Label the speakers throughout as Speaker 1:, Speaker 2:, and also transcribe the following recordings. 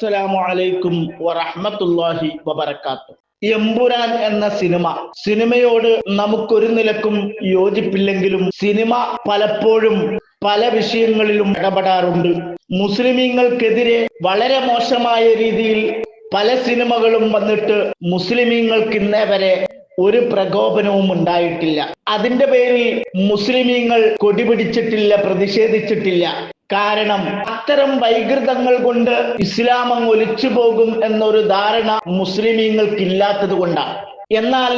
Speaker 1: അസ്സലാമു അലൈക്കും വറഹ്മത്തുള്ളാഹി വബർക്കാത്തു എമ്പുരാൻ എന്ന സിനിമ സിനിമയോട് നമുക്കൊരു നിലക്കും യോജിപ്പില്ലെങ്കിലും സിനിമ പലപ്പോഴും പല വിഷയങ്ങളിലും ഇടപെടാറുണ്ട്. മുസ്ലിമീങ്ങൾക്കെതിരെ വളരെ മോശമായ രീതിയിൽ പല സിനിമകളും വന്നിട്ട് മുസ്ലിമീങ്ങൾക്ക് ഇന്നേ വരെ ഒരു പ്രകോപനവും ഉണ്ടായിട്ടില്ല. അതിന്റെ പേരിൽ മുസ്ലിമീങ്ങൾ കൊടിപിടിച്ചിട്ടില്ല പ്രതിഷേധിച്ചിട്ടില്ല. കാരണം അത്തരം വൈകൃതങ്ങൾ കൊണ്ട് ഇസ്ലാം അങ്ങ് ഒലിച്ചു പോകും എന്നൊരു ധാരണ മുസ്ലിമീങ്ങൾക്ക് ഇല്ലാത്തത് കൊണ്ടാണ്. എന്നാൽ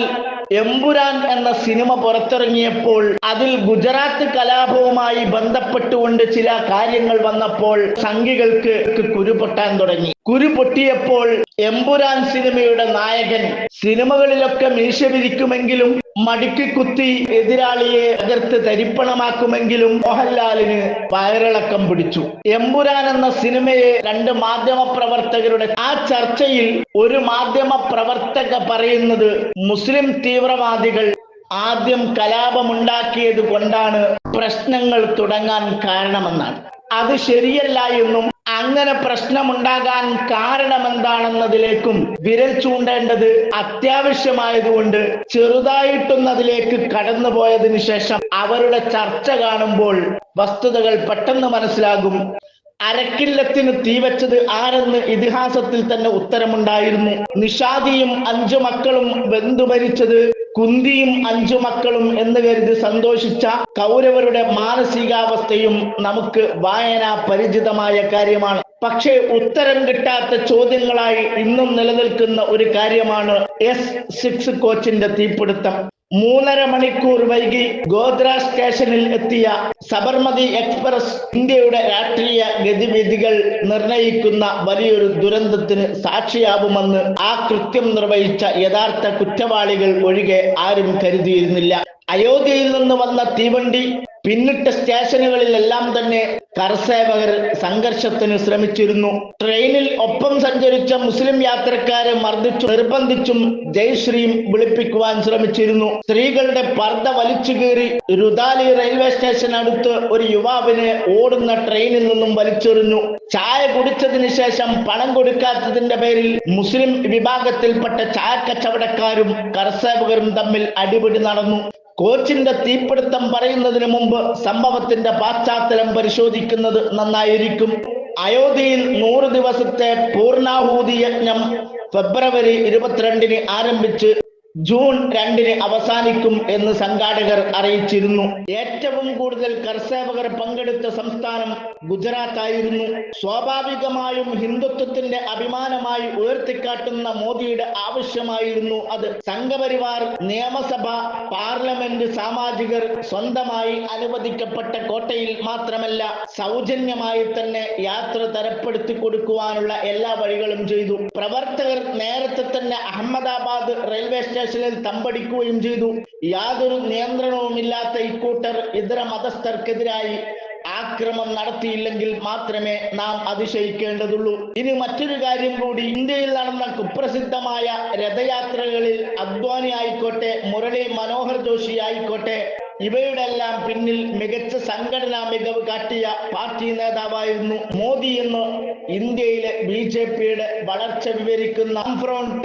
Speaker 1: എമ്പുരാൻ എന്ന സിനിമ പുറത്തിറങ്ങിയപ്പോൾ അതിൽ ഗുജറാത്ത് കലാപവുമായി ബന്ധപ്പെട്ടുകൊണ്ട് ചില കാര്യങ്ങൾ വന്നപ്പോൾ സംഘികൾക്ക് കുരുപൊട്ടാൻ തുടങ്ങി. കുരു പൊട്ടിയപ്പോൾ എമ്പുരാൻ സിനിമയുടെ നായകൻ സിനിമകളിലൊക്കെ മീശ വിരിക്കുമെങ്കിലും മടുക്കി കുത്തി എതിരാളിയെ തകർത്ത് തരിപ്പണമാക്കുമെങ്കിലും മോഹൻലാലിന് വയറിളക്കം പിടിച്ചു. എമ്പുരാൻ എന്ന സിനിമയെ രണ്ട് മാധ്യമ പ്രവർത്തകരുടെ ആ ചർച്ചയിൽ ഒരു മാധ്യമ പ്രവർത്തക പറയുന്നത് മുസ്ലിം തീവ്രവാദികൾ ആദ്യം കലാപമുണ്ടാക്കിയത് കൊണ്ടാണ് പ്രശ്നങ്ങൾ തുടങ്ങാൻ കാരണമെന്നാണ്. അത് ശരിയല്ല എന്നും അങ്ങനെ പ്രശ്നമുണ്ടാകാൻ കാരണമെന്താണെന്നതിലേക്കും വിരൽ ചൂണ്ടേണ്ടത് അത്യാവശ്യമായതുകൊണ്ട് ചെറുതായിട്ടൊന്നതിലേക്ക് കടന്നുപോയതിനു ശേഷം അവരുടെ ചർച്ച കാണുമ്പോൾ വസ്തുതകൾ പെട്ടെന്ന് മനസ്സിലാകും. അരക്കില്ലത്തിന് തീവച്ചത് ആരെന്ന് ഇതിഹാസത്തിൽ തന്നെ ഉത്തരമുണ്ടായിരുന്നു. നിഷാദിയും അഞ്ചു മക്കളും വെന്തു മരിച്ചത് കുന്തിയും അഞ്ചു മക്കളും എന്ന് കരുതി സന്തോഷിച്ച കൗരവരുടെ മാനസികാവസ്ഥയും നമുക്ക് വായന പരിചിതമായ കാര്യമാണ്. പക്ഷേ ഉത്തരം കിട്ടാത്ത ചോദ്യങ്ങളായി ഇന്നും നിലനിൽക്കുന്ന ഒരു കാര്യമാണ് എസ് സിക്സ് കോച്ചിന്റെ തീപിടുത്തം. മൂന്നര മണിക്കൂർ വൈകി ഗോദ്ര സ്റ്റേഷനിൽ എത്തിയ സബർമതി എക്സ്പ്രസ് ഇന്ത്യയുടെ രാഷ്ട്രീയ ഗതിവിധികൾ നിർണയിക്കുന്ന വലിയൊരു ദുരന്തത്തിന് സാക്ഷിയാവുമെന്ന് ആ കൃത്യം നിർവഹിച്ച യഥാർത്ഥ കുറ്റവാളികൾ ഒഴികെ ആരും കരുതിയിരുന്നില്ല. അയോധ്യയിൽ നിന്ന് വന്ന തീവണ്ടി പിന്നിട്ട സ്റ്റേഷനുകളിലെല്ലാം തന്നെ കർസേവകർ സംഘർഷത്തിന് ശ്രമിച്ചിരുന്നു. ട്രെയിനിൽ ഒപ്പം സഞ്ചരിച്ച മുസ്ലിം യാത്രക്കാരെ മർദ്ദിച്ചു നിർബന്ധിച്ചും ജയശ്രീയും വിളിപ്പിക്കുവാൻ ശ്രമിച്ചിരുന്നു. സ്ത്രീകളുടെ പർദ്ദ വലിച്ചു കീറി രുദാലി റെയിൽവേ സ്റ്റേഷൻ അടുത്ത് ഒരു യുവാവിനെ ഓടുന്ന ട്രെയിനിൽ നിന്നും വലിച്ചെറിഞ്ഞു. ചായ കുടിച്ചതിന് ശേഷം പണം കൊടുക്കാത്തതിന്റെ പേരിൽ മുസ്ലിം വിഭാഗത്തിൽപ്പെട്ട ചായ കച്ചവടക്കാരും കർസേവകരും തമ്മിൽ അടിപിടി നടന്നു. കോച്ചിന്റെ തീപിടുത്തം പറയുന്നതിന് മുമ്പ് സംഭവത്തിന്റെ പശ്ചാത്തലം പരിശോധിക്കുന്നത് നന്നായിരിക്കും. അയോധ്യയിൽ നൂറ് ദിവസത്തെ പൂർണാഹൂതി യജ്ഞം ഫെബ്രുവരി ഇരുപത്തിരണ്ടിന് ആരംഭിച്ച് ജൂൺ രണ്ടിന് അവസാനിക്കും എന്ന് സംഘാടകർ അറിയിച്ചിരുന്നു. ഏറ്റവും കൂടുതൽ കർഷകർ പങ്കെടുത്ത സംസ്ഥാനം ഗുജറാത്ത് ആയിരുന്നു സ്വാഭാവികമായും ഹിന്ദുത്വത്തിന്റെ അഭിമാനമായി ഉയർത്തിക്കാട്ടുന്ന മോദിയുടെ ആവശ്യമായിരുന്നു അത്. സംഘപരിവാർ നിയമസഭ പാർലമെന്റ് സാമാജികർ സ്വന്തമായി അനുവദിക്കപ്പെട്ട കോട്ടയിൽ മാത്രമല്ല സൗജന്യമായി തന്നെ യാത്ര തരപ്പെടുത്തി കൊടുക്കുവാനുള്ള എല്ലാ വഴികളും ചെയ്തു. പ്രവർത്തകർ നേരത്തെ തന്നെ അഹമ്മദാബാദ് റെയിൽവേ സ്റ്റേഷനിൽ തമ്പടിക്കുകയും ചെയ്തു. യാതൊരു നിയന്ത്രണവുമില്ലാത്ത ഇക്കൂട്ടർ ഇതര മതസ്ഥർക്കെതിരായി ആക്രമം നടത്തിയില്ലെങ്കിൽ മാത്രമേ നാം അതിശയിക്കേണ്ടതുള്ളൂ. ഇനി മറ്റൊരു കാര്യം കൂടി. ഇന്ത്യയിൽ നടന്ന കുപ്രസിദ്ധമായ രഥയാത്രകളിൽ അദ്വാനി ആയിക്കോട്ടെ മുരളി മനോഹർ ജോഷി ആയിക്കോട്ടെ ഇവയുടെ എല്ലാം പിന്നിൽ മികച്ച സംഘടനാ മികവ് കാട്ടിയ പാർട്ടി നേതാവായിരുന്നു മോദി എന്ന് ഇന്ത്യയിലെ ബി ജെ പിയുടെ വളർച്ച വിവരിക്കുന്ന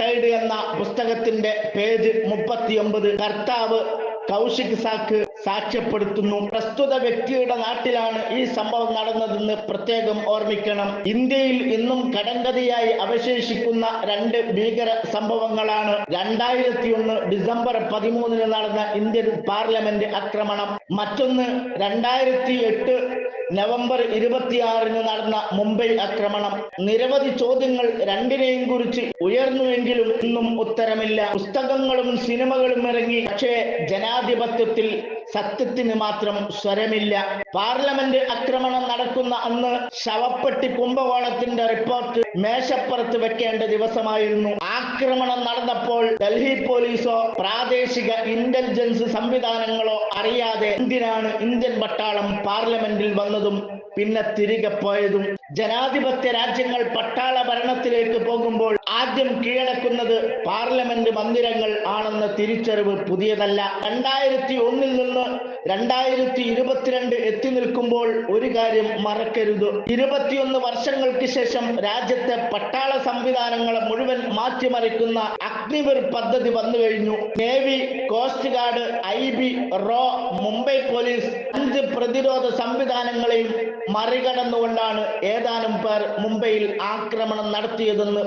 Speaker 1: ടൈഡ് എന്ന പുസ്തകത്തിന്റെ പേജ് മുപ്പത്തിയൊമ്പത്. കർത്താവ് കൗശിക് സാക്ക് സാക്ഷ്യപ്പെടുത്തുന്നു. പ്രസ്തുത വ്യക്തിയുടെ നാട്ടിലാണ് ഈ സംഭവം നടന്നതെന്ന് പ്രത്യേകം ഓർമ്മിക്കണം. ഇന്ത്യയിൽ ഇന്നും കടങ്കഥയായി അവശേഷിക്കുന്ന രണ്ട് ഭീകര സംഭവങ്ങളാണ്. രണ്ടായിരത്തി ഒന്ന് ഡിസംബർ പതിമൂന്നിന് നടന്ന ഇന്ത്യൻ പാർലമെന്റ് ആക്രമണം. മറ്റൊന്ന് രണ്ടായിരത്തി എട്ട് നവംബർ ഇരുപത്തിയാറിന് നടന്ന മുംബൈ ആക്രമണം. നിരവധി ചോദ്യങ്ങൾ രണ്ടിനെയും കുറിച്ച് ഉയർന്നുവെങ്കിലും ഇന്നും ഉത്തരമില്ല. പുസ്തകങ്ങളും സിനിമകളും ഇറങ്ങി. പക്ഷേ ജനാധിപത്യത്തിൽ സത്യത്തിന് മാത്രം സ്വരമില്ല. പാർലമെന്റ് ആക്രമണം നടക്കുന്ന അന്ന് ശവപ്പെട്ടി കുംഭകോണത്തിന്റെ റിപ്പോർട്ട് മേശപ്പുറത്ത് വെക്കേണ്ട ദിവസമായിരുന്നു. ആക്രമണം നടന്നപ്പോൾ ഡൽഹി പോലീസോ പ്രാദേശിക ഇന്റലിജൻസ് സംവിധാനങ്ങളോ അറിയാതെ എന്തിനാണ് ഇന്ത്യൻ പട്ടാളം പാർലമെന്റിൽ വന്നതും പിന്നെ തിരികെ പോയതും? ജനാധിപത്യ രാജ്യങ്ങൾ പട്ടാള ഭരണത്തിലേക്ക് പോകുമ്പോൾ ആദ്യം കീഴടക്കുന്നത് പാർലമെന്റ് മന്ദിരങ്ങൾ ആണെന്ന തിരിച്ചറിവ് പുതിയതല്ല. രണ്ടായിരത്തി ഒന്നിൽ നിന്ന് രണ്ടായിരത്തി ഇരുപത്തിരണ്ട് എത്തി നിൽക്കുമ്പോൾ ഒരു കാര്യം മറക്കരുത്. ഇരുപത്തിയൊന്ന് വർഷങ്ങൾക്ക് ശേഷം രാജ്യത്തെ പട്ടാള സംവിധാനങ്ങളെ മുഴുവൻ മാറ്റിമറിക്കുന്ന അഗ്നിവീർ പദ്ധതി വന്നു കഴിഞ്ഞു. Navy coast guard I B raw Mumbai police അഞ്ച് പ്രതിരോധ സംവിധാനങ്ങളെയും മറികടന്നുകൊണ്ടാണ് ഏതാനും പേർ മുംബൈയിൽ ആക്രമണം നടത്തിയതെന്ന്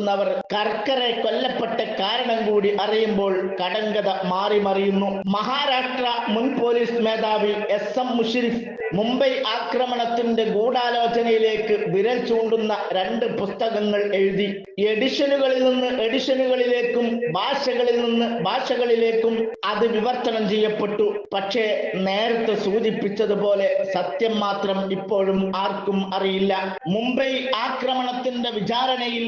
Speaker 1: വിശ്വസിക്കുന്നവർ കർക്കറെ കൊല്ലപ്പെട്ട കാരണം കൂടി അറിയുമ്പോൾ കടങ്കഥ മാറി മറിയുന്നു. മഹാരാഷ്ട്ര മുൻ പോലീസ് മേധാവി എസ് എം മുഷരിഫ് മുംബൈ ആക്രമണത്തിന്റെ ഗൂഢാലോചനയിലേക്ക് വിരൽ ചൂണ്ടുന്ന രണ്ട് പുസ്തകങ്ങൾ എഴുതി. എഡിഷനുകളിൽ നിന്ന് എഡിഷനുകളിലേക്കും ഭാഷകളിൽ നിന്ന് ഭാഷകളിലേക്കും അത് വിവർത്തനം ചെയ്യപ്പെട്ടു. പക്ഷേ നേരത്തെ സൂചിപ്പിച്ചതുപോലെ സത്യം മാത്രം ഇപ്പോഴും ആർക്കും അറിയില്ല. മുംബൈ ആക്രമണത്തിന്റെ വിചാരണയിൽ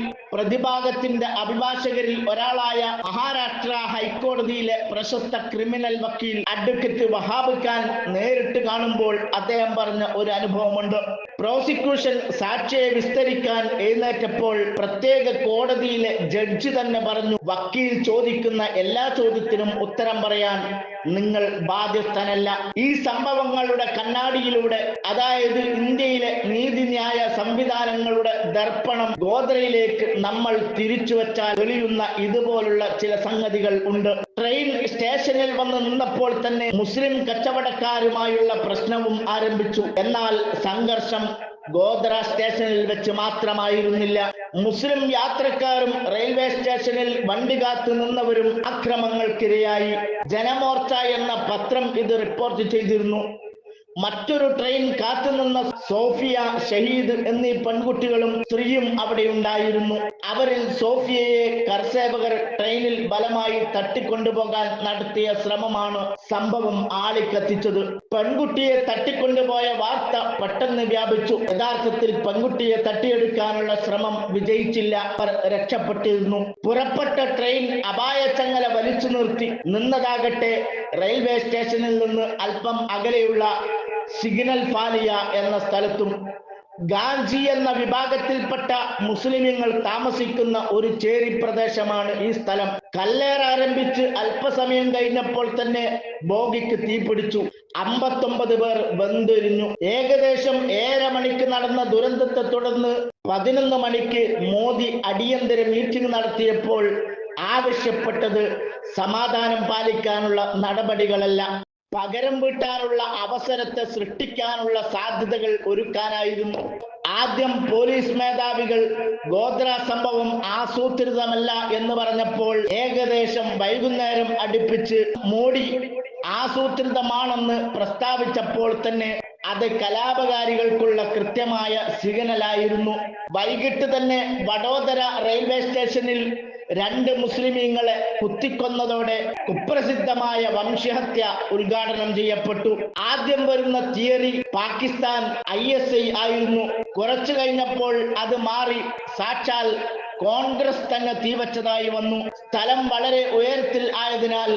Speaker 1: പ്രതിഭാഗത്തിന്റെ അഭിഭാഷകരിൽ ഒരാളായ മഹാരാഷ്ട്ര ഹൈക്കോടതിയിലെ പ്രശസ്ത ക്രിമിനൽ വക്കീൽ അഡ്വക്കേറ്റ് വഹാബ് ഖാൻ നേരിട്ട് കാണുമ്പോൾ അദ്ദേഹം പറഞ്ഞ ഒരു അനുഭവമുണ്ട്. പ്രോസിക്യൂഷൻ സാക്ഷിയെ വിസ്തരിക്കാൻ എഴുന്നേറ്റപ്പോൾ പ്രത്യേക കോടതിയിലെ ജഡ്ജി തന്നെ പറഞ്ഞു വക്കീൽ ചോദിക്കുന്ന എല്ലാ ചോദ്യത്തിനും ഉത്തരം പറയാൻ നിങ്ങൾ ബാധ്യസ്ഥനല്ല. ഈ സംഭവങ്ങളുടെ കണ്ണാടിയിലൂടെ അതായത് ഇന്ത്യയിലെ നീതിന്യായ സംവിധാനങ്ങളുടെ ദർപ്പണം ഗോദ്രയിലേക്ക് നമ്മൾ തിരിച്ചു വച്ചാൽ തെളിയുന്ന ഇതുപോലുള്ള ചില സംഗതികൾ ഉണ്ട്. ട്രെയിൻ സ്റ്റേഷനിൽ വന്ന് നിന്നപ്പോൾ തന്നെ മുസ്ലിം കച്ചവടക്കാരുമായുള്ള പ്രശ്നവും ആരംഭിച്ചു. എന്നാൽ സംഘർഷം ഗോദ്ര സ്റ്റേഷനിൽ വെച്ച് മാത്രമായിരുന്നില്ല. മുസ്ലിം യാത്രക്കാരും റെയിൽവേ സ്റ്റേഷനിൽ വണ്ടി കാത്തു നിന്നവരും അക്രമങ്ങൾക്കിരയായി. ജനമോർച്ച എന്ന പത്രം ഇത് റിപ്പോർട്ട് ചെയ്തിരുന്നു. മറ്റൊരു ട്രെയിൻ കാത്തുനിന്ന സോഫിയ ഷഹീദ് എന്നീ പെൺകുട്ടികളും സ്ത്രീയും അവിടെ ഉണ്ടായിരുന്നു. അവരിൽ സോഫിയയെ കർസേവകർ ട്രെയിനിൽ ബലമായി തട്ടിക്കൊണ്ടുപോകാൻ നടത്തിയ ശ്രമമാണ് സംഭവം ആളിക്കത്തിച്ചത്. പെൺകുട്ടിയെ തട്ടിക്കൊണ്ടുപോയ വാർത്ത പെട്ടെന്ന് വ്യാപിച്ചു. യഥാർത്ഥത്തിൽ പെൺകുട്ടിയെ തട്ടിയെടുക്കാനുള്ള ശ്രമം വിജയിച്ചില്ല. അവർ രക്ഷപ്പെട്ടിരുന്നു. പുറപ്പെട്ട ട്രെയിൻ അപായച്ചങ്ങല വലിച്ചു നിർത്തി. നിന്നതാകട്ടെ റെയിൽവേ സ്റ്റേഷനിൽ നിന്ന് അല്പം അകലെയുള്ള സിഗ്നൽ പാലിയ എന്ന സ്ഥലത്തും ഗാന്ധി എന്ന വിഭാഗത്തിൽപ്പെട്ട മുസ്ലിമുകൾ താമസിക്കുന്ന ഒരു ചേരി പ്രദേശമാണ് ഈ സ്ഥലം. കല്ലേർ ആരംഭിച്ച് അല്പസമയം കഴിഞ്ഞപ്പോൾ തന്നെ ബോഗിക്ക് തീപിടിച്ചു അമ്പത്തൊമ്പത് പേർ വെന്തിരിഞ്ഞു. ഏകദേശം ഏഴര മണിക്ക് നടന്ന ദുരന്തത്തെ തുടർന്ന് പതിനൊന്ന് മണിക്ക് മോദി അടിയന്തര മീറ്റിംഗ് നടത്തിയപ്പോൾ ആവശ്യപ്പെട്ടത് സമാധാനം പാലിക്കാനുള്ള നടപടികളല്ല. പകരം വീട്ടാനുള്ള അവസരത്തെ സൃഷ്ടിക്കാനുള്ള സാധ്യതകൾ ഒരുക്കാനായിരുന്നു. ആദ്യം പോലീസ് മേധാവികൾ ഗോത്ര സംഭവം ആസൂത്രിതമല്ല എന്ന് പറഞ്ഞപ്പോൾ ഏകദേശം വൈകുന്നേരം അടുപ്പിച്ച് മോഡി ആസൂത്രിതമാണെന്ന് പ്രസ്താവിച്ചപ്പോൾ തന്നെ അത് കലാപകാരികൾക്കുള്ള കൃത്യമായ സിഗ്നലായിരുന്നു. വൈകിട്ട് തന്നെ വഡോദര റെയിൽവേ സ്റ്റേഷനിൽ രണ്ട് മുസ്ലിമീങ്ങളെ കുത്തിക്കൊന്നതോടെ കുപ്രസിദ്ധമായ വംശഹത്യ ഉദ്ഘാടനം ചെയ്യപ്പെട്ടു. ആദ്യം വരുന്ന theory Pakistan I S I ആയിരുന്നു. കുറച്ചു കഴിഞ്ഞപ്പോൾ അത് മാറി. സാക്ഷാൽ കോൺഗ്രസ് തന്നെ തീവച്ചതായി വന്നു. സ്ഥലം വളരെ ഉയരത്തിൽ ആയതിനാൽ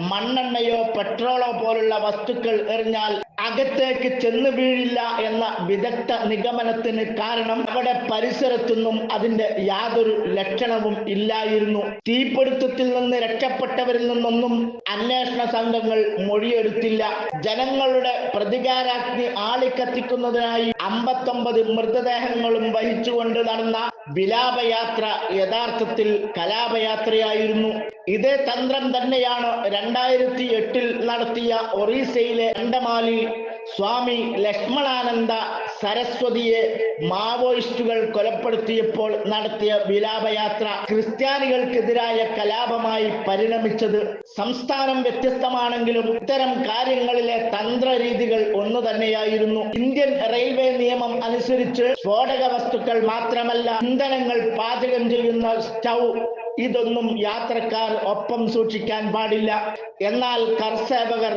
Speaker 1: മണ്ണെണ്ണയോ പെട്രോളോ പോലുള്ള വസ്തുക്കൾ എറിഞ്ഞാൽ അകത്തേക്ക് ചെന്ന് വീഴില്ല എന്ന വിദഗ്ധ നിഗമനത്തിന് കാരണം അവിടെ പരിസരത്തൊന്നും അതിന്റെ യാതൊരു ലക്ഷണവും ഇല്ലായിരുന്നു. തീപിടുത്തത്തിൽ നിന്ന് രക്ഷപ്പെട്ടവരിൽ നിന്നൊന്നും അന്വേഷണ സംഘങ്ങൾ മൊഴിയെടുത്തില്ല. ജനങ്ങളുടെ പ്രതികാരാഗ്നി ആളിക്കത്തിക്കുന്നതിനായി അമ്പത്തൊമ്പത് മൃതദേഹങ്ങളും വഹിച്ചുകൊണ്ട് നടന്ന വിലാപയാത്ര യഥാർത്ഥത്തിൽ കലാപയാത്രയായിരുന്നു. ഇതേ തന്ത്രം തന്നെയാണ് രണ്ടായിരത്തി എട്ടിൽ നടത്തിയ ഒറീസയിലെ അണ്ടമാലി സ്വാമി ലക്ഷ്മണാനന്ദ സരസ്വതിയെ മാവോയിസ്റ്റുകൾ കൊലപ്പെടുത്തിയപ്പോൾ നടത്തിയ വിലാപയാത്ര ക്രിസ്ത്യാനികൾക്കെതിരായ കലാപമായി പരിണമിച്ചത് സംസ്ഥാനം വ്യത്യസ്തമാണെങ്കിലും ഇത്തരം കാര്യങ്ങളിലെ തന്ത്രരീതികൾ ഒന്നു തന്നെയായിരുന്നു. ഇന്ത്യൻ റെയിൽവേ നിയമം അനുസരിച്ച് സ്ഫോടക വസ്തുക്കൾ മാത്രമല്ല ഇന്ധനങ്ങൾ പാചകം ചെയ്യുന്ന സ്റ്റൗ ഇതൊന്നും യാത്രക്കാർ ഒപ്പം സൂക്ഷിക്കാൻ പാടില്ല. എന്നാൽ കർസേവകർ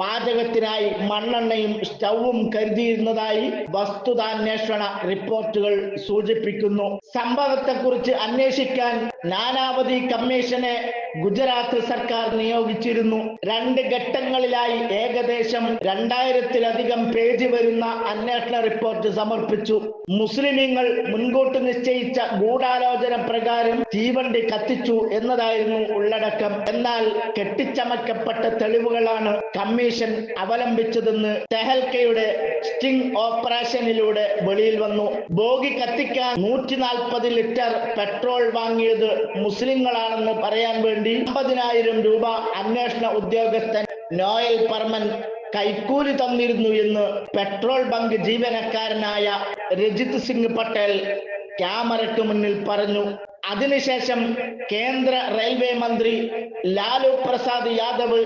Speaker 1: പാചകത്തിനായി മണ്ണെണ്ണയും സ്റ്റൗവും കരുതിയിരുന്നതായി വസ്തുതാന്വേഷണ റിപ്പോർട്ടുകൾ സൂചിപ്പിക്കുന്നു. സംഭവത്തെക്കുറിച്ച് അന്വേഷിക്കാൻ നാനാവധി കമ്മീഷനെ ഗുജറാത്ത് സർക്കാർ നിയോഗിച്ചിരുന്നു. രണ്ട് ഘട്ടങ്ങളിലായി ഏകദേശം രണ്ടായിരത്തിലധികം പേജ് വരുന്ന അന്വേഷണ റിപ്പോർട്ട് സമർപ്പിച്ചു. മുസ്ലിമീങ്ങൾ മുൻകൂട്ടി നിശ്ചയിച്ച ഗൂഢാലോചന പ്രകാരം തീവണ്ടി കത്തിച്ചു എന്നതായിരുന്നു ഉള്ളടക്കം. എന്നാൽ കെട്ടിച്ചമക്കപ്പെട്ട തെളിവുകളാണ് കമ്മീഷൻ അവലംബിച്ചതെന്ന് തെഹൽക്കയുടെ സ്റ്റിംഗ് ഓപ്പറേഷനിലൂടെ വെളിയിൽ വന്നു. ബോഗി കത്തിക്കാൻ നൂറ്റി നാൽപ്പത് ലിറ്റർ പെട്രോൾ വാങ്ങിയത് മുസ്ലിങ്ങളാണെന്ന് പറയാൻ വേണ്ടി അമ്പതിനായിരം രൂപ അന്വേഷണ ഉദ്യോഗസ്ഥൻ നോയൽ പർമൻ കൈക്കൂലി തന്നിരുന്നു എന്ന് പെട്രോൾ ബങ്ക് ജീവനക്കാരനായ രജിത് സിംഗ് പട്ടേൽ ക്യാമറയ്ക്ക് മുന്നിൽ പറഞ്ഞു. അതിനുശേഷം കേന്ദ്ര റെയിൽവേ മന്ത്രി ലാലു പ്രസാദ് യാദവ്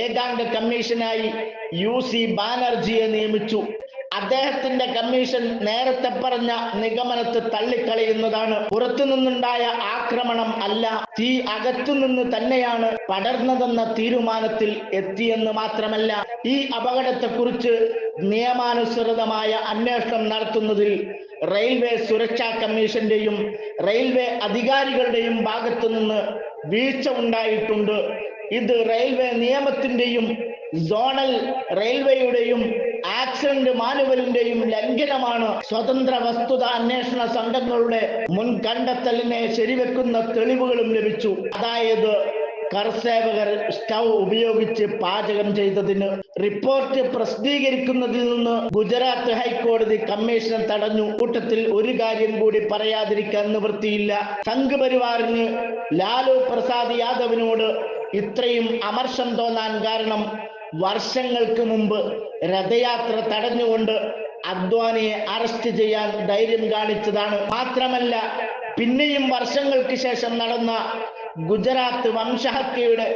Speaker 1: ഏകാംഗ കമ്മീഷനായി യു സി ബാനർജിയെ നിയമിച്ചു. അദ്ദേഹത്തിന്റെ കമ്മീഷൻ നേരത്തെ പറഞ്ഞ നിഗമനത്തെ തള്ളിക്കളയുന്നതാണ്. പുറത്തു നിന്നുണ്ടായ ആക്രമണം അല്ല തീ അകത്തുനിന്ന് തന്നെയാണ് പടർന്നതെന്ന തീരുമാനത്തിൽ എത്തിയെന്ന് മാത്രമല്ല ഈ അപകടത്തെക്കുറിച്ച് നിയമാനുസൃതമായ അന്വേഷണം നടത്തുന്നതിൽ റെയിൽവേ സുരക്ഷാ കമ്മീഷന്റെയും റെയിൽവേ അധികാരികളുടെയും ഭാഗത്തു നിന്ന് വീഴ്ച ഉണ്ടായിട്ടുണ്ട്. ഇത് റെയിൽവേ നിയമത്തിന്റെയും സോണൽ റെയിൽവേയുടെയും ആക്സിഡന്റ് മാനുവലിന്റെയും ലംഘനമാണ് സ്വതന്ത്ര വസ്തുത അന്വേഷണ സംഘങ്ങളുടെ മുൻ കണ്ടെത്തലിനെ ശരിവെക്കുന്ന തെളിവുകളും ലഭിച്ചു. അതായത് കർസേവകർ സ്റ്റൗ ഉപയോഗിച്ച് പാചകം ചെയ്തതിന് റിപ്പോർട്ട് പ്രസിദ്ധീകരിക്കുന്നതിൽ നിന്ന് ഗുജറാത്ത് ഹൈക്കോടതി കമ്മീഷൻ തടഞ്ഞു. കൂട്ടത്തിൽ ഒരു കാര്യം കൂടി പറയാതിരിക്കാൻ നിവൃത്തിയില്ല. സംഘ് പരിവാറിന് ലാലു പ്രസാദ് യാദവിനോട് ഇത്രയും അമർഷം തോന്നാൻ കാരണം വർഷങ്ങൾക്ക് മുമ്പ് രഥയാത്ര തടഞ്ഞുകൊണ്ട് അദ്വാനിയെ അറസ്റ്റ് ചെയ്യാൻ ധൈര്യം കാണിച്ചതാണ്. മാത്രമല്ല പിന്നെയും വർഷങ്ങൾക്ക് ശേഷം നടന്ന ഗുജറാത്ത് വംശഹത്യയുടെ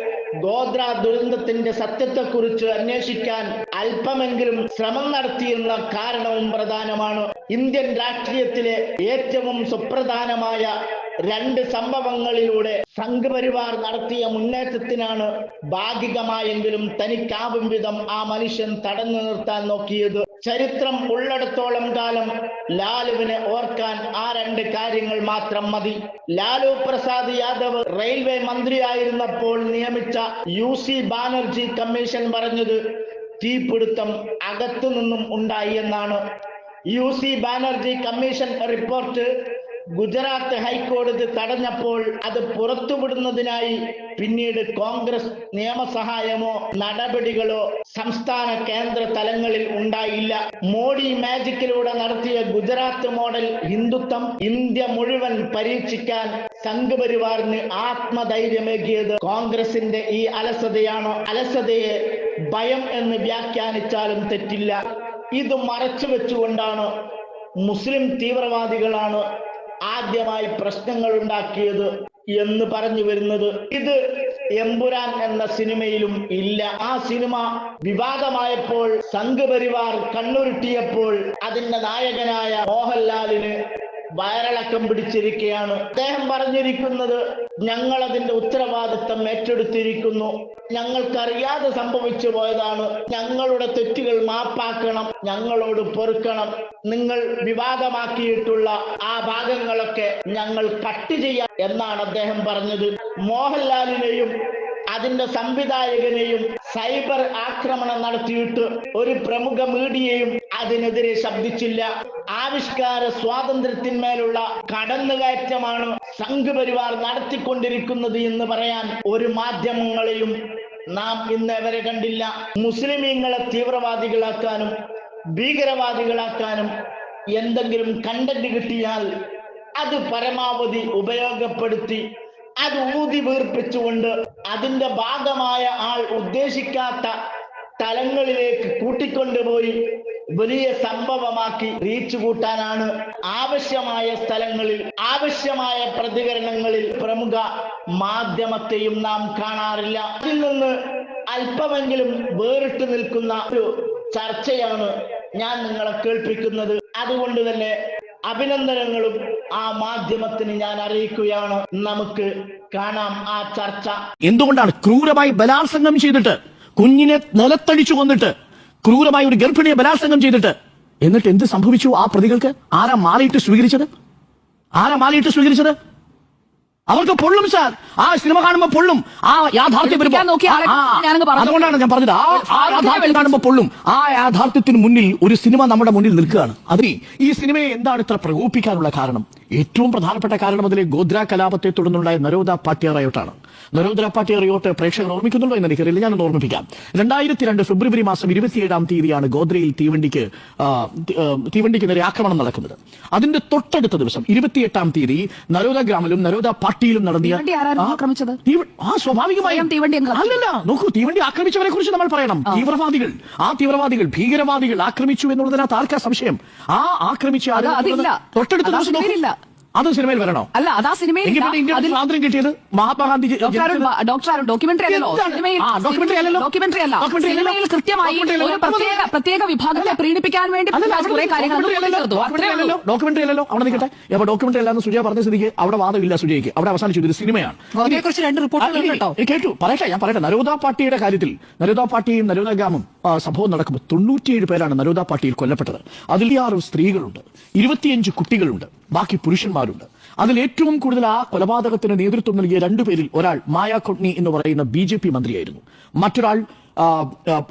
Speaker 1: ഗോത്ര ദുരന്തത്തിന്റെ സത്യത്തെക്കുറിച്ച് അന്വേഷിക്കാൻ അല്പമെങ്കിലും ശ്രമം നടത്തിയിരുന്ന കാരണവും പ്രധാനമാണ്. ഇന്ത്യൻ രാഷ്ട്രീയത്തിലെ ഏറ്റവും സുപ്രധാനമായ രണ്ട് സംഭവങ്ങളിലൂടെ സംഘപരിവാർ നടത്തിയ മുന്നേറ്റത്തിനാണ് ഭാഗികമായെങ്കിലും തനിക്കാവും വിധം ആ മനുഷ്യൻ തടഞ്ഞു നിർത്താൻ നോക്കിയത്. ചരിത്രം ഉള്ളിടത്തോളം കാലം ലാലുവിനെ ഓർക്കാൻ ആ രണ്ട് കാര്യങ്ങൾ മാത്രം മതി. ലാലു പ്രസാദ് യാദവ് റെയിൽവേ മന്ത്രിയായിരുന്നപ്പോൾ നിയമിച്ച യു സി ബാനർജി കമ്മീഷൻ പറഞ്ഞത് തീപിടുത്തം അകത്തു നിന്നും ഉണ്ടായി എന്നാണ്. U C Banerjee commission report Gujarat ഹൈക്കോടതി തടഞ്ഞപ്പോൾ അത് പുറത്തുവിടുന്നതിനായി പിന്നീട് കോൺഗ്രസ് നിയമസഹായമോ നടപടികളോ സംസ്ഥാന കേന്ദ്ര തലങ്ങളിൽ ഉണ്ടായില്ല. മോഡി മാജിക്കിലൂടെ നടത്തിയ ഗുജറാത്ത് മോഡൽ ഹിന്ദുത്വം ഇന്ത്യ മുഴുവൻ പരീക്ഷിക്കാൻ സംഘപരിവാറിന് ആത്മധൈര്യമേകിയത് കോൺഗ്രസിന്റെ ഈ അലസതയാണോ? അലസതയെ ഭയം എന്ന് വ്യാഖ്യാനിച്ചാലും തെറ്റില്ല. ഇത് മറച്ചു വെച്ചുകൊണ്ടാണ് മുസ്ലിം തീവ്രവാദികളാണ് ആദ്യമായി പ്രശ്നങ്ങൾ ഉണ്ടാക്കിയത് എന്ന് പറഞ്ഞു വരുന്നത് ഇത് എമ്പുരാൻ എന്ന സിനിമയിലും ഇല്ല. ആ സിനിമ വിവാദമായപ്പോൾ സംഘപരിവാർ കണ്ണുരുട്ടിയപ്പോൾ അതിന്റെ നായകനായ മോഹൻലാലിന് വയറിളക്കം പിടിച്ചിരിക്കുകയാണ് അദ്ദേഹം പറഞ്ഞിരിക്കുന്നത് ഞങ്ങൾ അതിന്റെ ഉത്തരവാദിത്തം ഏറ്റെടുത്തിരിക്കുന്നു. ഞങ്ങൾക്കറിയാതെ സംഭവിച്ചു പോയതാണ്. ഞങ്ങളുടെ തെറ്റുകൾ മാപ്പാക്കണം. ഞങ്ങളോട് പൊറുക്കണം. നിങ്ങൾ വിവാദമാക്കിയിട്ടുള്ള ആ ഭാഗങ്ങളൊക്കെ ഞങ്ങൾ കട്ട് ചെയ്യാം എന്നാണ് അദ്ദേഹം പറഞ്ഞത്. മോഹൻലാലിനെയും അതിന്റെ സംവിധായകനെയും സൈബർ ആക്രമണം നടത്തിയിട്ട് ഒരു പ്രമുഖ മീഡിയയും അതിനെതിരെ ശബ്ദിച്ചില്ല. ആവിഷ്കാര സ്വാതന്ത്ര്യത്തിന്മേലുള്ള കടന്നുകയറ്റമാണ് സംഘപരിവാർ നടത്തിക്കൊണ്ടിരിക്കുന്നത് എന്ന് പറയാൻ ഒരു മാധ്യമങ്ങളെയും നാം ഇന്ന് വരെ കണ്ടില്ല. മുസ്ലിമീങ്ങളെ തീവ്രവാദികളാക്കാനും ഭീകരവാദികളാക്കാനും എന്തെങ്കിലും കണ്ടന്റ് കിട്ടിയാൽ അത് പരമാവധി ഉപയോഗപ്പെടുത്തി അത് ഊതി വീർപ്പിച്ചുകൊണ്ട് അതിന്റെ ഭാഗമായ ആൾ ഉദ്ദേശിക്കാത്ത തലങ്ങളിലേക്ക് കൂട്ടിക്കൊണ്ടുപോയി വലിയ സംഭവമാക്കി റീച്ച് കൂട്ടാനാണ് ആവശ്യമായ സ്ഥലങ്ങളിൽ ആവശ്യമായ പ്രതികരണങ്ങളിൽ പ്രമുഖ മാധ്യമത്തെയും നാം കാണാറില്ല. അതിൽ നിന്ന് അല്പമെങ്കിലും വേറിട്ട് നിൽക്കുന്ന ഒരു ചർച്ചയാണ് ഞാൻ നിങ്ങളെ കേൾപ്പിക്കുന്നത്. അതുകൊണ്ട് തന്നെ അഭിനന്ദനങ്ങളും ആ മാധ്യമത്തിന് ഞാൻ അറിയിക്കുകയാണ്. നമുക്ക് കാണാം ആ ചർച്ച.
Speaker 2: എന്തുകൊണ്ടാണ് ക്രൂരമായി ബലാത്സംഗം ചെയ്തിട്ട് കുഞ്ഞിനെ നിലത്തടിച്ചു കൊന്നിട്ട് ക്രൂരമായി ഒരു ഗർഭിണിയെ ബലാത്സംഗം ചെയ്തിട്ട് എന്നിട്ട് എന്ത് സംഭവിച്ചു ആ പ്രതികൾക്ക്? ആരാ മാറിയിട്ട് സ്വീകരിച്ചത്? ആരാ മാറിയിട്ട് സ്വീകരിച്ചത്? അവർക്ക് പൊള്ളും സാർ. ആ സിനിമ കാണുമ്പോൾ പൊള്ളും. ആ യാഥാർത്ഥ്യം. അതുകൊണ്ടാണ് ഞാൻ പറഞ്ഞത്. ആ ആ യാഥാർത്ഥ്യം കാണുമ്പോൾ പൊള്ളും. ആ യാഥാർത്ഥ്യത്തിന് മുന്നിൽ ഒരു സിനിമ നമ്മുടെ മുന്നിൽ നിൽക്കുകയാണ്. അതിന് ഈ സിനിമയെ എന്താണ് ഇത്ര പ്രകോപിക്കാനുള്ള കാരണം? ഏറ്റവും പ്രധാനപ്പെട്ട കാരണം അതിലെ ഗോദ്ര കലാപത്തെ തുടർന്നുണ്ടായ നരോദ പാട്യ റയോട്ടാണ്. നരോദ പാട്യ റയോട്ട് പ്രേക്ഷകർ ഓർമ്മിക്കുന്നുണ്ടോ എന്ന് എനിക്കറിയില്ല. ഞാനൊന്ന് ഓർമ്മിപ്പിക്കാം. രണ്ടായിരത്തി രണ്ട് ഫെബ്രുവരി മാസം ഇരുപത്തിയേഴാം തീയതിയാണ് ഗോദ്രയിൽ തീവണ്ടിക്ക് തീവണ്ടിക്ക് നേരെ ആക്രമണം നടക്കുന്നത്. അതിന്റെ തൊട്ടടുത്ത ദിവസം ഇരുപത്തിയെട്ടാം തീയതി നരോദ ഗ്രാമിലും നരോദ പാട്ടിയിലും
Speaker 3: ആരായിരുന്നു
Speaker 2: ആ, സ്വാഭാവികമായും. അല്ലല്ല നോക്കൂ തീവണ്ടി ആക്രമിച്ചവരെ കുറിച്ച് നമ്മൾ പറയണം. തീവ്രവാദികൾ. ആ തീവ്രവാദികൾ ഭീകരവാദികൾ ആക്രമിച്ചു എന്നുള്ളതിനകത്ത് ആർക്കാ സംശയം? ആ ആക്രമിച്ച തൊട്ടടുത്ത ദിവസം. അത് സിനിമയിൽ വരണോ?
Speaker 3: അല്ല അതാ സിനിമയിൽ
Speaker 2: പിന്നെ സ്വാതന്ത്ര്യം കിട്ടിയത് മഹാത്മാഗാന്ധി
Speaker 3: ഡോക്ടർ ഡോക്യുമെന്ററി അല്ലല്ലോ.
Speaker 2: അല്ലല്ലോ.
Speaker 3: ഡോക്യുമെന്ററി അല്ല. സിനിമയിൽ കൃത്യമായി
Speaker 2: documentary
Speaker 3: ഒരു പ്രത്യേക പ്രത്യേക വിഭാഗത്തെ പ്രീണിപ്പിക്കാൻ വേണ്ടി
Speaker 2: അല്ലല്ല,
Speaker 3: കുറെ കാര്യങ്ങൾ
Speaker 2: documentary അല്ലല്ലോ. അവിടെ നിൽക്കട്ടെ. അപ്പൊ ഡോക്യുമെന്ററി അല്ലാന്ന് സുജയ പറഞ്ഞ സ്ഥിതിക്ക് അവിടെ വാദമില്ല സുജയ്ക്ക് അവിടെ അവസാനിച്ചു ഇത് സിനിമയാണ്.
Speaker 3: രണ്ട് റിപ്പോർട്ടുകൾ കേട്ടോ.
Speaker 2: പറയട്ടെ ഞാൻ പറയട്ടെ. നരോദ പാർട്ടിയുടെ കാര്യത്തിൽ. നരോദ പാർട്ടിയും നരോദ ഗ്രാമം സംഭവം നടക്കുമ്പോൾ തൊണ്ണൂറ്റിയേഴ് പേരാണ് നരോദ പാർട്ടിയിൽ കൊല്ലപ്പെട്ടത്. അതിൽ ആറ് സ്ത്രീകളുണ്ട്. ഇരുപത്തിയഞ്ച് കുട്ടികളുണ്ട്. ബാക്കി പുരുഷന്മാരുണ്ട്. അതിൽ ഏറ്റവും കൂടുതൽ ആ കൊലപാതകത്തിന് നേതൃത്വം നൽകിയ രണ്ടുപേരിൽ ഒരാൾ മായാ കൊട്നി എന്ന് പറയുന്ന ബി ജെ പി മന്ത്രിയായിരുന്നു. മറ്റൊരാൾ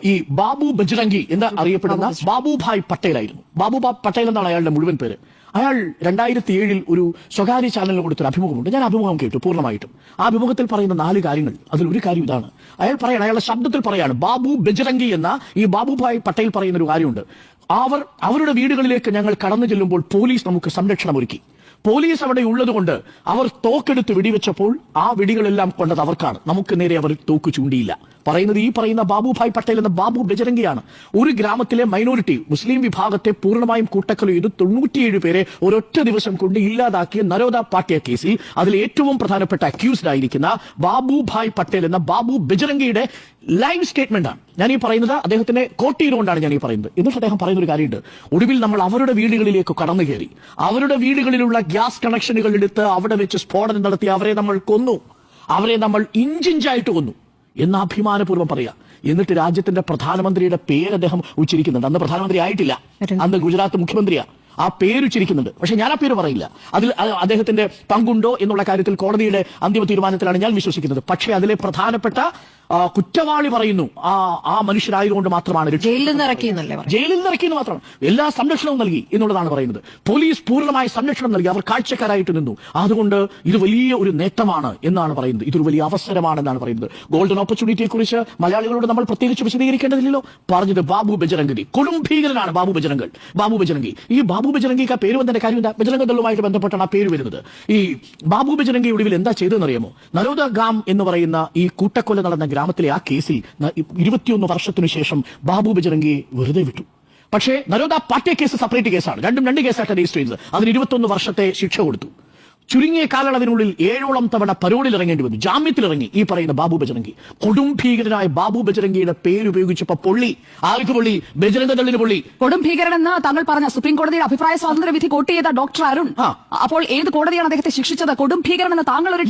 Speaker 2: ഈ ബാബു ബജ്രംഗി എന്ന് അറിയപ്പെടുന്ന ബാബുഭായ് പട്ടേലായിരുന്നു. ബാബുഭായ് പട്ടേൽ എന്നാണ് അയാളുടെ മുഴുവൻ പേര്. അയാൾ രണ്ടായിരത്തി ഏഴിൽ ഒരു സ്വകാര്യ ചാനലിന് കൊടുത്തൊരു അഭിമുഖമുണ്ട്. ഞാൻ അഭിമുഖം കേട്ടു പൂർണമായിട്ടും. ആ അഭിമുഖത്തിൽ പറയുന്ന നാല് കാര്യങ്ങൾ. അതിൽ ഒരു കാര്യം ഇതാണ്. അയാൾ പറയാണ് അയാളുടെ ശബ്ദത്തിൽ പറയാണ് ബാബു ബജ്രംഗി എന്ന ഈ ബാബുഭായ് പട്ടേൽ പറയുന്ന ഒരു കാര്യമുണ്ട്. അവർ അവരുടെ വീടുകളിലേക്ക് ഞങ്ങൾ കടന്നു ചെല്ലുമ്പോൾ പോലീസ് നമുക്ക് സംരക്ഷണം ഒരുക്കി പോലീസ് അവിടെ ഉള്ളതുകൊണ്ട് അവർ തോക്കെടുത്ത് വെടിവെച്ചപ്പോൾ ആ വെടികളെല്ലാം കൊണ്ടത് അവർക്കാണ്. നമുക്ക് നേരെ അവർ തോക്ക് ചൂണ്ടിയില്ല. പറയുന്നത് ഈ പറയുന്ന ബാബുഭായ് പട്ടേൽ എന്ന ബാബു ബജരംഗിയാണ്. ഒരു ഗ്രാമത്തിലെ മൈനോറിറ്റി മുസ്ലിം വിഭാഗത്തെ പൂർണമായും കൂട്ടക്കൊല ചെയ്ത് തൊണ്ണൂറ്റിയേഴ് പേരെ ഒരൊറ്റ ദിവസം കൊണ്ട് ഇല്ലാതാക്കിയ നരോദ പാട്യ കേസിൽ അതിൽ ഏറ്റവും പ്രധാനപ്പെട്ട അക്യൂസ്ഡ് ആയിരിക്കുന്ന ബാബുഭായ് പട്ടേൽ എന്ന ബാബു ബജരംഗിയുടെ ലൈവ് സ്റ്റേറ്റ്മെന്റ് ആണ്. ഞാൻ ഈ പറയുന്നത് അദ്ദേഹത്തിന്റെ കോട്ട് ഞാൻ ഈ പറയുന്നത്. എന്നിട്ട് അദ്ദേഹം പറയുന്ന ഒരു കാര്യമുണ്ട്. ഒടുവിൽ നമ്മൾ അവരുടെ വീടുകളിലേക്ക് കടന്നു കയറി. അവരുടെ വീടുകളിലുള്ള ഗ്യാസ് കണക്ഷനുകൾ എടുത്ത് അവിടെ വെച്ച് സ്ഫോടനം നടത്തി അവരെ നമ്മൾ കൊന്നു. അവരെ നമ്മൾ ഇഞ്ചിഞ്ചായിട്ട് കൊന്നു. എന്ന് അഭിമാനപൂർവം പറയാം. എന്നിട്ട് രാജ്യത്തിന്റെ പ്രധാനമന്ത്രിയുടെ പേര് അദ്ദേഹം ഉച്ചരിക്കുന്നുണ്ട്. അന്ന് പ്രധാനമന്ത്രി ആയിട്ടില്ല. അന്ന് ഗുജറാത്ത് മുഖ്യമന്ത്രിയാ. ആ പേര് ഉച്ചരിക്കുന്നുണ്ട്. പക്ഷെ ഞാൻ ആ പേര് പറയില്ല. അതിൽ അദ്ദേഹത്തിന്റെ പങ്കുണ്ടോ എന്നുള്ള കാര്യത്തിൽ കോടതിയുടെ അന്തിമ തീരുമാനത്തിലാണ് ഞാൻ വിശ്വസിക്കുന്നത്. പക്ഷേ അതിലെ പ്രധാനപ്പെട്ട കുറ്റവാളി പറയുന്നു. ആ ആ മനുഷ്യരായതുകൊണ്ട് മാത്രമാണ്
Speaker 3: ജയിലിൽ നിന്ന് ഇറക്കി എന്നല്ലേ
Speaker 2: ജയിലിൽ നിന്ന് ഇറക്കിയെന്ന് മാത്രം. എല്ലാ സംരക്ഷണവും നൽകി എന്നുള്ളതാണ് പറയുന്നത്. പോലീസ് പൂർണമായ സംരക്ഷണം നൽകി. അവർ കാഴ്ചക്കാരായിട്ട് നിന്നു. അതുകൊണ്ട് ഇത് വലിയ ഒരു നേട്ടമാണ് എന്നാണ് പറയുന്നത്. ഇതൊരു വലിയ അവസരമാണെന്നാണ് പറയുന്നത്. ഗോൾഡൻ ഓപ്പർച്യൂണിറ്റിയെ കുറിച്ച് മലയാളികളോട് നമ്മൾ പ്രത്യേകിച്ച് വിശദീകരിക്കേണ്ടതില്ലല്ലോ. പറഞ്ഞത് ബാബു ബജരംഗി കൊടും ഭീകരനാണ് ബാബു ബജരംഗൽ. ബാബു ബജരംഗി. ഈ ബാബു ബജരംഗിക്ക് ആ പേര് വന്നതിന്റെ കാര്യം എന്താ? ബജരംഗദളുമായിട്ട് ബന്ധപ്പെട്ടാണ് ആ പേര് വരുന്നത്. ഈ ബാബു ബജരംഗി ഒടുവിൽ എന്താ ചെയ്തതെന്ന് അറിയാമോ നരോദ ഗാം എന്ന് പറയുന്ന ഈ കൂട്ടക്കൊല നടന്ന ഗ്രാമത്തിലെ ആ കേസിൽ ഇരുപത്തിയൊന്ന് വർഷത്തിനു ശേഷം ബാബു ബജരംഗിയെ വെറുതെ വിട്ടു. പക്ഷേ നരോദ പാട്യ കേസ് സെപ്പറേറ്റ് കേസാണ്. രണ്ടും രണ്ട് കേസായിട്ട് രജിസ്റ്റർ ചെയ്തത്. അതിന് ഇരുപത്തൊന്ന് വർഷത്തെ ശിക്ഷ കൊടുത്തു. ചുരുങ്ങിയ കാലയളവിനുള്ളിൽ ഏഴോളം തവണ പരോളിൽ ഇറങ്ങേണ്ടി വന്നു. ജാമ്യത്തിൽ ഇറങ്ങി ഈ പറയുന്ന ബാബു ബജരംഗി. കൊടും ഭീകരനായ ബാബു ബജരംഗിയുടെ പേരുപയോഗിച്ചപ്പോ പൊള്ളി. ആർക്ക് പൊള്ളി? ബജരംഗ ദളിന് പൊള്ളി.
Speaker 3: കൊടും ഭീകരനെന്ന് താങ്കൾ പറഞ്ഞ സുപ്രീം കോടതിയുടെ അഭിപ്രായ സ്വാതന്ത്ര്യ വിധി കോട്ട് ചെയ്ത ഡോക്ടർ അരുൺ. അപ്പോൾ ഏത് കോടതിയാണ് അദ്ദേഹത്തെ ശിക്ഷിച്ചത്? കൊടും ഭീകരനെന്ന് താങ്കൾ ഒരു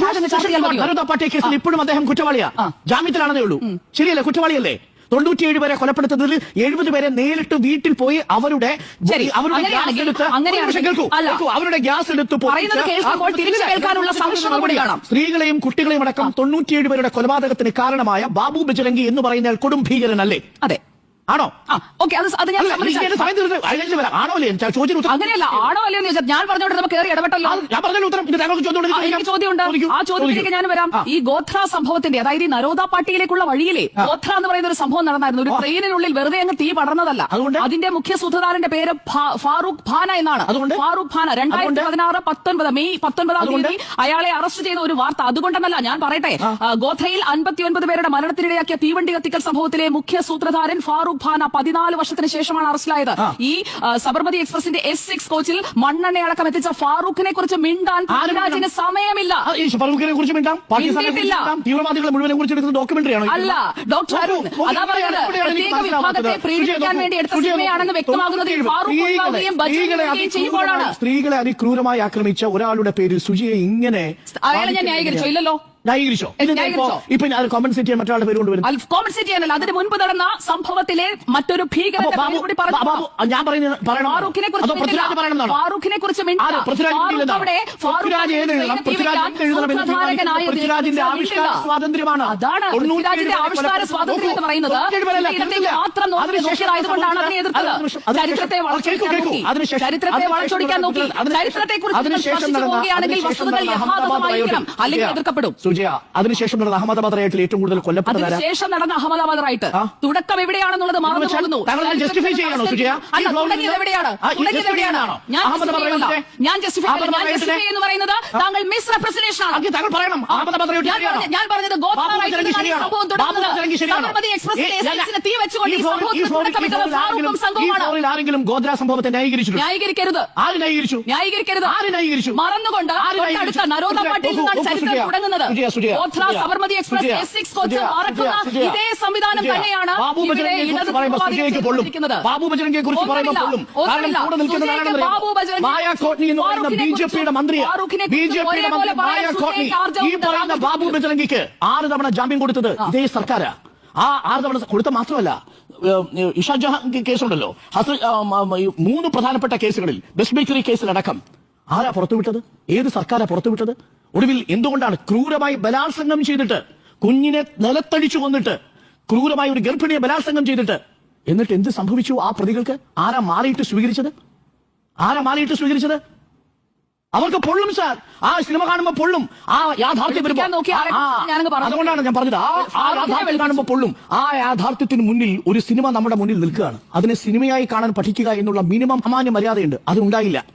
Speaker 2: കേസിൽ ഇപ്പോഴും അദ്ദേഹം കുറ്റവാളിയാ. ജാമ്യത്തിലാണെന്നേ ഉള്ളൂ. ശരിയല്ലേ? കുറ്റവാളിയല്ലേ? തൊണ്ണൂറ്റിയേഴ് പേരെ കൊലപ്പെടുത്തുന്നതിൽ എഴുപത് പേരെ നേരിട്ട് വീട്ടിൽ പോയി അവരുടെ അവരുടെ ഗ്യാസ് എടുത്ത് അവരുടെ ഗ്യാസ് എടുത്ത്. സ്ത്രീകളെയും കുട്ടികളെയും അടക്കം തൊണ്ണൂറ്റിയേഴ് പേരുടെ കൊലപാതകത്തിന് കാരണമായ ബാബു ബജരംഗി എന്ന് പറയുന്ന കൊടും ഭീകരനല്ലേ
Speaker 3: അതെ.
Speaker 2: ആണോ?
Speaker 3: ഓക്കെ അത് അത് ഞാൻ
Speaker 2: അല്ല, അല്ലേ?
Speaker 3: അങ്ങനെയല്ല ആണോ അല്ലയോ എന്ന് ചോദിച്ചാൽ ഞാൻ പറഞ്ഞോണ്ട് നമുക്ക് കയറി ഇടപെട്ടല്ലോ. എനിക്ക് ചോദ്യമുണ്ട്. ആ ചോദ്യത്തിലേക്ക്. ഞാൻ വരാം. ഈ ഗോത്ര സംഭവത്തിന്റെ അതായത് ഈ നരോദ പാട്ടിയിലേക്കുള്ള വഴിയിലെ ഗോത്ര എന്ന് പറയുന്ന ഒരു സംഭവം നടന്നായിരുന്നു. ഒരു ട്രെയിനിനുള്ളിൽ വെറുതെ അങ്ങ് തീ പടർന്നതല്ല.
Speaker 2: അതുകൊണ്ട്?
Speaker 3: അതിന്റെ മുഖ്യ സൂത്രധാരന്റെ പേര് ഫാറൂഖ് ഭാന എന്നാണ്.
Speaker 2: അതുകൊണ്ട്?
Speaker 3: ഫാറൂഖ് ഭാന രണ്ടായിരത്തി? പതിനാറ് പത്തൊൻപത് മെയ് പത്തൊൻപതാം? തീയതി അയാളെ അറസ്റ്റ് ചെയ്ത ഒരു വാർത്ത. അതുകൊണ്ടെന്നല്ല ഞാൻ പറയട്ടെ. ഗോത്രയിൽ അൻപത്തിയൊൻപത് പേരുടെ മരണത്തിനിടയാക്കിയ തീവണ്ടി കത്തിക്കൽ സംഭവത്തിലെ മുഖ്യ സൂത്രധാരൻ ഫാറൂഖ് ഭാന പതിനാല് വർഷത്തിന് ശേഷമാണ് അറസ്റ്റിലായത് ഈ സബർമതി എക്സ്പ്രസിന്റെ എസ് സിക്സ് കോച്ചിൽ മണ്ണെണ്ണ അടക്കം എത്തിച്ച ഫാറൂഖിനെ കുറിച്ച് മിണ്ടാൻ പൃഥ്വിരാജിന് സമയമില്ല
Speaker 2: ഫാറൂഖിനെ കുറിച്ച് മിണ്ടാം തീവ്രവാദികളെ മുഴുവനെ കുറിച്ച് എടുക്കുന്ന ഡോക്യുമെന്ററി ആണോ
Speaker 3: അല്ല ഡോക്ടർ അരുൺ അതാ പറയുന്നത് പ്രത്യേക വിഭാഗത്തെ പ്രീണിപ്പിക്കാൻ വേണ്ടി എടുത്ത സിനിമയാണെന്ന് വ്യക്തമാകുന്നത് ഈ ഫാറൂഖ് ചെയ്യുമ്പോഴാണ്
Speaker 2: സ്ത്രീകളെ അതിക്രൂരമായി ആക്രമിച്ച ഒരാളുടെ പേര് സുജിയെ ഇങ്ങനെ
Speaker 3: അയാളെ ഞാൻ ന്യായീകരിച്ചു ഇല്ലല്ലോ
Speaker 2: ന്യായീകരിച്ചോ? ഇപ്പോ? ഞാൻ കോമ്പൻസേറ്റ് ചെയ്യാൻ മറ്റൊരാളുടെ പേര് കൊണ്ടുവരും
Speaker 3: കോമ്പൻസേറ്റ് ചെയ്യാനല്ല അതിന് മുൻപ് നടന്ന സംഭവത്തിലെ മറ്റൊരു പറഞ്ഞു
Speaker 2: ഞാൻ
Speaker 3: ഫാറൂഖിനെ
Speaker 2: അതോ
Speaker 3: കുറിച്ച് ഫാറൂഖിനെ കുറിച്ച്
Speaker 2: അതെ, സ്വാതന്ത്ര്യമാണ്.
Speaker 3: അതാണ് ആവിഷ്കാര സ്വാതന്ത്ര്യം എന്ന് പറയുന്നത്. മാത്രം നോക്കി അതിനെ എതിർത്തത്. ചരിത്രത്തെ വളച്ചൊടിക്കാൻ ചരിത്രത്തെ വളച്ചൊടിക്കാൻ നോക്കി.
Speaker 2: അതിനുശേഷം-
Speaker 3: ചരിത്രത്തെ കുറിച്ച്
Speaker 2: അതിനുശേഷം നടന്ന-
Speaker 3: പോവുകയാണെങ്കിൽ വസ്തുതകൾ യഥാർത്ഥമായിരിക്കണം. അല്ലെങ്കിൽ എതിർക്കപ്പെടും.
Speaker 2: സുജയ അതിനുശേഷം നടന്ന അഹമ്മദാബാദ് റൈറ്റിൽ ഏറ്റവും കൂടുതൽ കൊല്ലപ്പെട്ടത്
Speaker 3: ശേഷം നടന്ന അഹമ്മദാബാദ് റൈറ്റ് തുടക്കം എവിടെയാണെന്നുള്ളത് മറന്നു പോകുന്നു.
Speaker 2: അത് justify സുജയ?
Speaker 3: ഞാൻ ജസ്റ്റിഫൈ എന്ന് പറയുന്നത് താങ്കൾ ആണ്.
Speaker 2: താങ്കൾ പറയണം. അഹമ്മദാബാദ്
Speaker 3: ഞാൻ പറഞ്ഞത്
Speaker 2: ആരെങ്കിലും- ഗോദ്ര സംഭവത്തെ ന്യായീകരിച്ചു
Speaker 3: ന്യായീകരിക്കരുത്.
Speaker 2: ആര് ന്യായീകരിച്ചു
Speaker 3: ന്യായീകരിക്കരുത്.
Speaker 2: ആര് ന്യായീകരിച്ചു?
Speaker 3: മറന്നുകൊണ്ട്
Speaker 2: അടുത്ത?
Speaker 3: നരോദ പാട്ടീൽ. തുടങ്ങുന്നത്. ഗോത്ര സബർമതി എക്സ്പ്രസ്
Speaker 2: സുജയ,
Speaker 3: എസ് സിക്സ് കോച്ച്
Speaker 2: സുജയ,
Speaker 3: മറക്കുന്ന ഇതേ സംവിധാനം തന്നെയാണ്
Speaker 2: ബാബു ബജരംഗിയെ കുറിച്ച് പറയുമ്പോൾ ബി ജെ പിയുടെ മന്ത്രിയാണ് ബി ജെ പിയുടെ മന്ത്രി മായ കോട്നി ഈ പറയുന്ന ബാബു ബജരംഗിക്ക് ആറ് തവണ ജാമ്യം കൊടുത്തത് ഇതേ സർക്കാർ ആ ആറ് തവണ കൊടുത്ത മാത്രമല്ല ഇഷാ ജഹാൻ കേസുണ്ടല്ലോ. മൂന്ന് പ്രധാനപ്പെട്ട കേസുകളിൽ ബെസ്റ്റ് ബേക്കറി കേസിലടക്കം. ആരാ പുറത്തുവിട്ടത്? ഏത് സർക്കാരാ പുറത്തുവിട്ടത്? ഒടുവിൽ എന്തുകൊണ്ടാണ് ക്രൂരമായി ബലാത്സംഗം ചെയ്തിട്ട് കുഞ്ഞിനെ നിലത്തടിച്ചു കൊന്നിട്ട് ക്രൂരമായി ഒരു ഗർഭിണിയെ ബലാത്സംഗം ചെയ്തിട്ട്? എന്നിട്ട് എന്ത് സംഭവിച്ചു ആ പ്രതികൾക്ക്? ആരാ മാറിയിട്ട് സ്വീകരിച്ചത്? ആരാ മാറിയിട്ട് സ്വീകരിച്ചത്? അവർക്ക് പൊള്ളും സാർ. ആ സിനിമ കാണുമ്പോൾ പൊള്ളും. ആ യാഥാർത്ഥ്യം. അതുകൊണ്ടാണ് ഞാൻ പറഞ്ഞത്. ആ യാഥാർത്ഥ്യം കാണുമ്പോ പൊള്ളും. ആ യാഥാർത്ഥ്യത്തിന് മുന്നിൽ ഒരു സിനിമ നമ്മുടെ മുന്നിൽ നിൽക്കുകയാണ്. അതിനെ സിനിമയായി കാണാൻ പഠിക്കുക എന്നുള്ള മിനിമം അമാന്യ മര്യാദയുണ്ട്. അത് ഉണ്ടായില്ല.